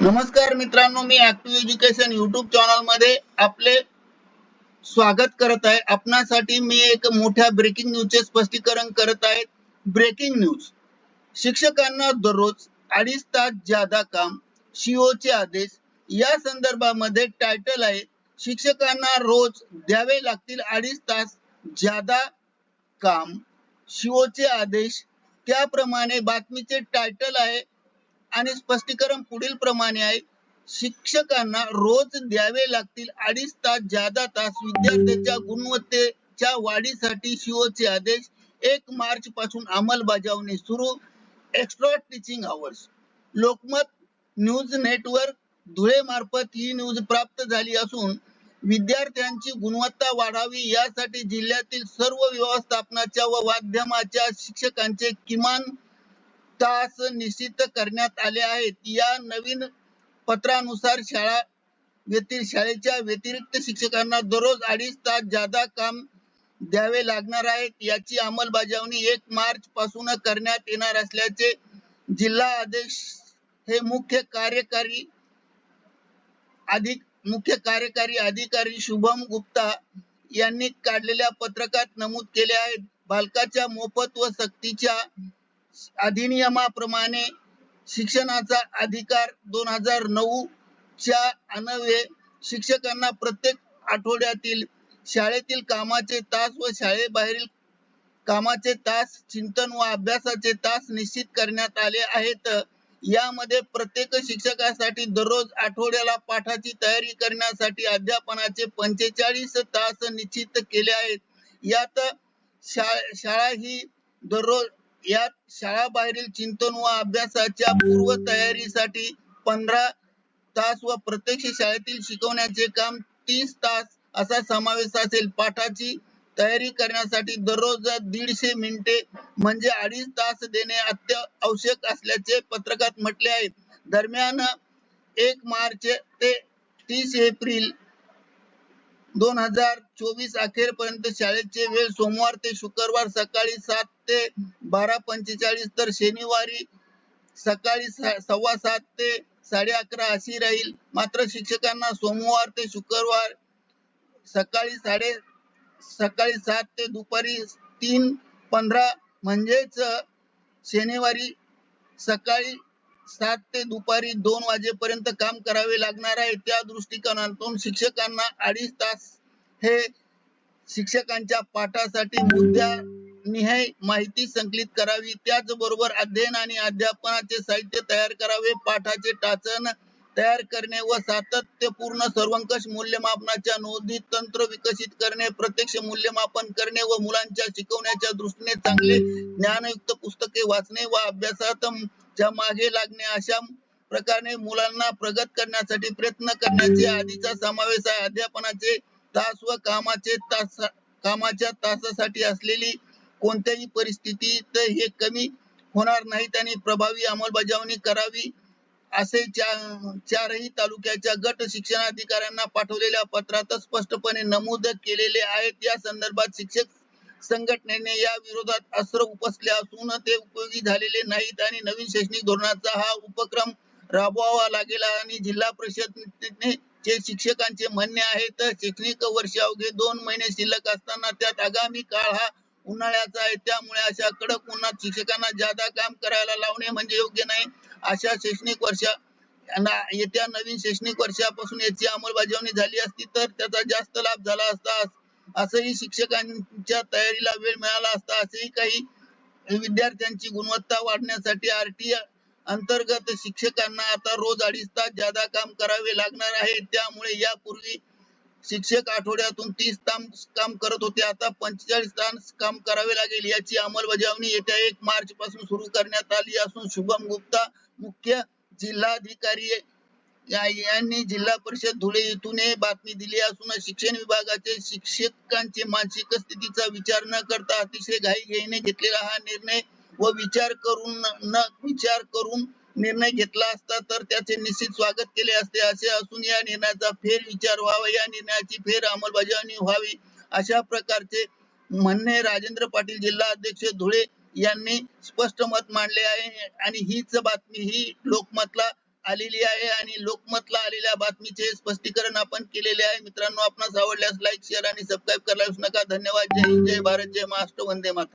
नमस्कार मित्रांनो मी ऍक्टिव्ह एज्युकेशन युट्यूब चॅनलमध्ये आपले स्वागत करत आहे. आपणासाठी मी एक मोठ्या ब्रेकिंग न्यूजचे स्पष्टीकरण करत आहे. ब्रेकिंग न्यूज शिक्षकांना दररोज अडीच तास ज्यादा काम CO चे आदेश या संदर्भामध्ये टायटल आहे शिक्षकांना रोज द्यावे लागतील अडीच तास ज्यादा काम CO चे आदेश. त्याप्रमाणे बातमीचे टायटल आहे आणि स्पष्टीकरण पुढील प्रमाणे आहे. शिक्षकांना रोज द्यावे लागतील अडीच तास ज्यादा तास विद्यार्थ्यांच्या गुणवत्तेच्या वाढीसाठी शिओचे आदेश. एक मार्च पासून अंमलबजावणी सुरू. Extra teaching hours Lokmat news network Dhule मार्फत ही न्यूज प्राप्त झाली असून विद्यार्थ्यांची गुणवत्ता वाढावी यासाठी जिल्ह्यातील सर्व व्यवस्थापनाच्या व माध्यमाच्या शिक्षकांचे किमान तास निश्चित करण्यात आले आहेत. या नवीन पत्रानुसार शाळा व्यतिरिक्त शाळेच्या व्यतिरिक्त शिक्षकांना दररोज अडीच तास ज्यादा काम द्यावे लागणार आहेत. याची अंमलबजावणी एक मार्च पासून करण्यात येणार असल्याचे जिल्हा आदेश हे मुख्य कार्यकारी अधिक मुख्य कार्यकारी अधिकारी शुभम गुप्ता यांनी काढलेल्या पत्रकात नमूद केले आहे बालकाच्या मोफत व सक्तीच्या अधिनियमाप्रमाणे शिक्षणाचा अधिकार दोन हजार नऊ च्या अन्वये शिक्षकांना प्रत्येक आठवड्यातील शाळेतील कामाचे तास व शाळेबाहेरील कामाचे तास चिंतन व अभ्यासाचे तास निश्चित करण्यात आले आहेत. यामध्ये प्रत्येक शिक्षकासाठी दररोज आठवड्याला पाठाची तयारी करण्यासाठी अध्यापनाचे पंचेचाळीस तास निश्चित केले आहेत. यात शाळा शाळा ही दररोज यात शाळाबाहेरील चिंतन व अभ्यासाच्या पूर्व तयारीसाठी पंधरा तास व प्रत्यक्ष शाळेतील शिकवण्याचे काम तीस तास असा समावेश असेल. पाठाची तयारी करण्यासाठी दररोज दीडशे मिनिटे म्हणजे अडीच तास देणे अत्यावश्यक असल्याचे पत्रकात म्हटले आहे. दरम्यान एक मार्च ते तीस एप्रिल दोन हजार चोवीस अखेरपर्यंत शाळेचे वेळ सोमवार ते शुक्रवार सकाळी सात ते बारा पंचेचाळीस तर शनिवारी सकाळी सव्वा सात ते साडे अकरा अशी राहील. मात्र शिक्षकांना सोमवार ते शुक्रवार सकाळी साडे सकाळी सात ते दुपारी तीन पंधरा म्हणजेच शनिवारी सकाळी सात ते दुपारी दोन वाजेपर्यंत काम करावे लागणार आहे. त्या दृष्टिकोनातून शिक्षकांना अडीच तास हे शिक्षकांच्या पाठासाठी मुद्द्या निहाय माहिती संकलित करावी. त्याचबरोबर अध्ययन आणि अध्यापनाचे साहित्य तयार करावे. पाठाचे टाचन तयार करणे व सातत्यपूर्ण सर्वंकष मूल्यमापनाच्या नोंदी तंत्र विकसित करणे प्रत्यक्ष मूल्यमापन करणे व मुलांच्या शिकवण्याच्या दृष्टीने चांगले ज्ञानयुक्त पुस्तके वाचणे व अभ्यासात च्या मागे लागणे. अशा प्रकारे मुलांना प्रगत करण्यासाठी प्रयत्न करण्याचे आधीचा समावेश आहे. अध्यापनाचे तास व कामाचे तास कामाच्या तासासाठी असलेली कोणत्याही परिस्थितीत हे कमी होणार नाहीत आणि प्रभावी अंमलबजावणी करावी असे चारही तालुक्याच्या गट शिक्षणाधिकाऱ्यांना पाठवलेल्या पत्रात स्पष्टपणे नमूद केलेले आहेत. या संदर्भात शिक्षक संघटनेने या विरोधात अस्त्र उपसले असून ते उपयोगी झालेले नाहीत आणि नवीन शैक्षणिक धोरणाचा हा उपक्रम राबवावा लागेल आणि जिल्हा परिषदने जे शिक्षकांचे म्हणणे आहे तर शैक्षणिक वर्ष अवघे दोन महिने शिल्लक असताना त्यात आगामी काळ हा उन्हाळ्याचा आहे त्यामुळे अशा कडक उन्हात शिक्षकांना ज्यादा काम करायला लावणे म्हणजे योग्य नाही. अशा शैक्षणिक वर्षा येत्या नवीन शैक्षणिक वर्षापासून याची अंमलबजावणी झाली असती तर त्याचा जास्त लाभ झाला असता असंही शिक्षकांच्या तयारीला वेळ मिळाला असता असेही काही विद्यार्थ्यांची गुणवत्ता वाढण्यासाठी आरटीए अंतर्गत शिक्षकांना आता रोज अडीच तास ज्यादा काम करावे लागणार आहे. त्यामुळे यापूर्वी शिक्षक आठवड्यातून तीस तास काम करत होते. आता पंचेचाळीस तास काम करावे लागेल याची अंमलबजावणी येत्या एक मार्च पासून सुरू करण्यात आली असून शुभम गुप्ता मुख्य जिल्हाधिकारी यांनी जिल्हा परिषद धुळे येथून बातमी दिली असून शिक्षण विभागाचे शिक्षकांचे मानसिक स्थितीचा विचार न करता अतिशय घाई घेणे घेतलेला हा निर्णय व विचार करून न विचार करून निर्णय घेतला असता तर त्याचे निश्चित स्वागत केले असते. असे असून या निर्णयाचा फेर विचार व्हावा. या निर्णयाची फेर अंमलबजावणी व्हावी अशा प्रकारचे म्हणणे राजेंद्र पाटील जिल्हा अध्यक्ष धुळे यांनी स्पष्ट मत मांडले आहे. आणि हीच बातमी ही लोकमतला आलेली आहे. आणि लोकमतला आलेल्या बातमीचे स्पष्टीकरण आपण केलेले आहे. मित्रांनो आपणास आवडल्यास लाईक शेअर आणि सबस्क्राईब करायला विसरू नका. धन्यवाद. जय हिंद. जय भारत. जय महाराष्ट्र. वंदे माता